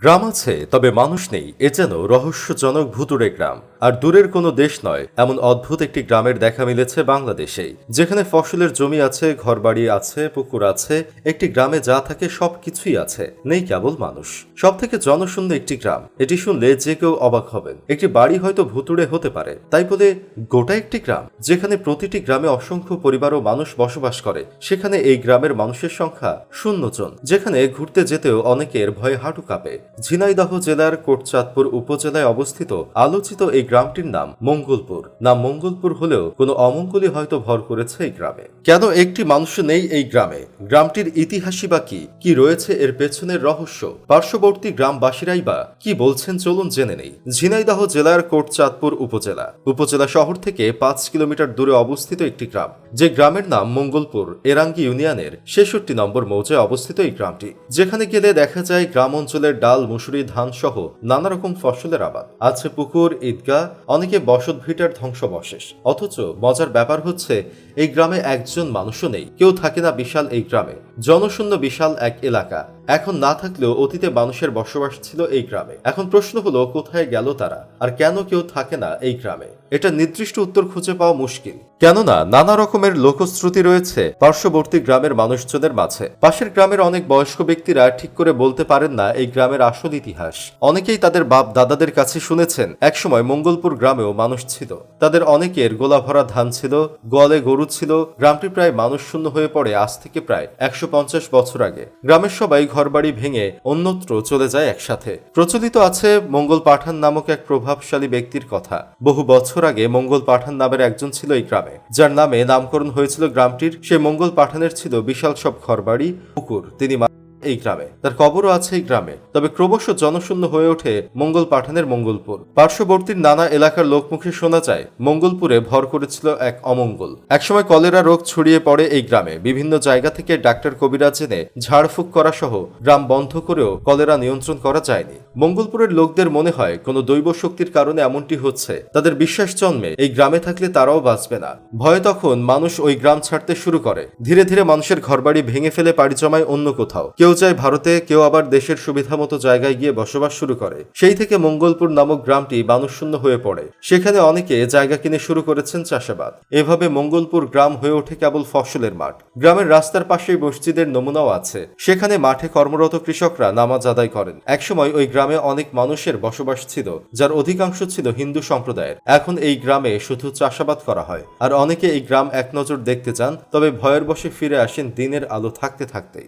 গ্রাম আছে, তবে মানুষ নেই। এ যেন রহস্যজনক ভুতুড়ে গ্রাম। আর দূরের কোনো দেশ নয়, এমন অদ্ভুত একটি গ্রামের দেখা মিলেছে বাংলাদেশেই যেখানে ফসলের জমি আছে, ঘরবাড়ি আছে, পুকুর আছে, একটি গ্রামে যা থাকে সব কিছুই আছে। নেই কেবল মানুষ। সব থেকে জনশূন্য একটি গ্রাম। এটি শুনলে যে কেউ অবাক হবেন। একটি বাড়ি হয়তো ভুতুড়ে হতে পারে। তাই বলে গোটা একটি গ্রাম, যেখানে প্রতিটি গ্রামে অসংখ্য পরিবার ও মানুষ বসবাস করে, সেখানে এই গ্রামের মানুষের সংখ্যা শূন্য জন, যেখানে ঘুরতে যেতেও অনেকের ভয়ে হাঁটু কাঁপে। ঝিনাইদহ জেলার কোটচাঁদপুর উপজেলায় অবস্থিত আলোচিত এই গ্রামটির নাম মঙ্গলপুর। নাম মঙ্গলপুর হলেও কোনো অমঙ্গলই হয়তো ভর করেছে এই গ্রামে। কেন একটি মানুষ নেই এই গ্রামে? গ্রামটির ইতিহাসই বা কি? কি রয়েছে এর পেছনের রহস্য? পার্শ্ববর্তী গ্রামবাসীরাই বা কি বলছেন চলুন জেনে নেই। ঝিনাইদহ জেলার কোটচাঁদপুর উপজেলা। উপজেলা শহর থেকে পাঁচ কিলোমিটার দূরে অবস্থিত একটি গ্রাম। যে গ্রামের নাম মঙ্গলপুর, এরাঙ্গি ইউনিয়নের ছেষট্টি নম্বর মৌজায় অবস্থিত এই গ্রামটি। যেখানে গেলে দেখা যায় গ্রাম অঞ্চলের ডাল মুসুরি ধান সহ নানা রকম ফসলের আবাদ। আছে পুকুর, ঈদগাহ, অনেকে বসত ভিটার ধ্বংসবশেষ। অথচ মজার ব্যাপার হচ্ছে, এই গ্রামে একজন মানুষও নেই। কেউ থাকে না বিশাল এই গ্রামে। জনশূন্য বিশাল এক এলাকা। এখন না থাকলেও অতীতে মানুষের বসবাস ছিল এই গ্রামে। এখন প্রশ্ন হলো, কোথায় গেল তারা? আর কেন কেউ থাকে না এই গ্রামে? এটা নির্দিষ্ট উত্তর খুঁজে পাওয়া মুশকিল। কেননা, নানা রকমের লোকশ্রুতি রয়েছে পার্শ্ববর্তী গ্রামের মানুষজনের মাঝে। পাশের গ্রামের অনেক বয়স্ক ব্যক্তিরা ঠিক করে বলতে পারেন না এই গ্রামের আসল ইতিহাস। অনেকেই তাদের বাপ দাদাদের কাছে শুনেছেন, একসময় মঙ্গলপুর গ্রামেও মানুষ ছিল। তাদের অনেকের গোলা ভরা ধান ছিল গোয়ালে গরু ছিল, গ্রামটি প্রায় মানুষ শূন্য হয়ে পড়ে আজ থেকে প্রায় একশো পঞ্চাশ বছর আগে। গ্রামের সবাই ঘরবাড়ি ভেঙে অন্যত্র চলে যায় একসাথে। প্রচলিত আছে মঙ্গল পাঠান নামক এক প্রভাবশালী ব্যক্তির কথা। বহু বছর আগে মঙ্গল পাঠান নামের একজন ছিল এই গ্রামে। যার নামে নামকরণ হয়েছিল গ্রামটির। সে মঙ্গল পাঠানের ছিল বিশাল সব ঘরবাড়ি, পুকুর। তিনি এই গ্রামে। তার কবরও আছে এই গ্রামে। তবে ক্রমশ জনশূন্য হয়ে ওঠে মঙ্গল পাঠানের মঙ্গলপুর। পার্শ্ববর্তীর নানা এলাকার লোকমুখে শোনা যায়, মঙ্গলপুরে ভর করেছিল এক অমঙ্গল। একসময় কলেরা রোগ ছড়িয়ে পড়ে এই গ্রামে। বিভিন্ন জায়গা থেকে ডাক্তার কবিরাজ এনে ঝাড়ফুঁক করা সহ গ্রাম বন্ধ করেও কলেরা নিয়ন্ত্রণ করা যায়নি। মঙ্গলপুরের লোকদের মনে হয়, কোনো দৈব শক্তির কারণে এমনটি হচ্ছে। তাদের বিশ্বাস জন্মে এই গ্রামে থাকলে তারাও বাঁচবে না। ভয়ে তখন মানুষ ওই গ্রাম ছাড়তে শুরু করে। ধীরে ধীরে মানুষের ঘরবাড়ি ভেঙে ফেলে পাড়ি জমায় অন্য কোথাও। কেউ যায় ভারতে, কেউ আবার দেশের সুবিধা মতো জায়গায় গিয়ে বসবাস শুরু করে। সেই থেকে মঙ্গলপুর নামক গ্রামটি মানুষশূন্য হয়ে পড়ে। সেখানে অনেকে জায়গা কিনে শুরু করেছেন চাষাবাদ। এভাবে মঙ্গলপুর গ্রাম হয়ে ওঠে কেবল ফসলের মাঠ। গ্রামের রাস্তার পাশেই মসজিদের নমুনাও আছে। সেখানে মাঠে কর্মরত কৃষকরা নামাজ আদায় করেন। একসময় ওই গ্রামে অনেক মানুষের বসবাস ছিল, যার অধিকাংশ ছিল হিন্দু সম্প্রদায়ের। এখন এই গ্রামে শুধু চাষাবাদ করা হয়। আর অনেকে এই গ্রাম এক নজর দেখতে চান, তবে ভয়ের বসে ফিরে আসেন দিনের আলো থাকতে থাকতেই।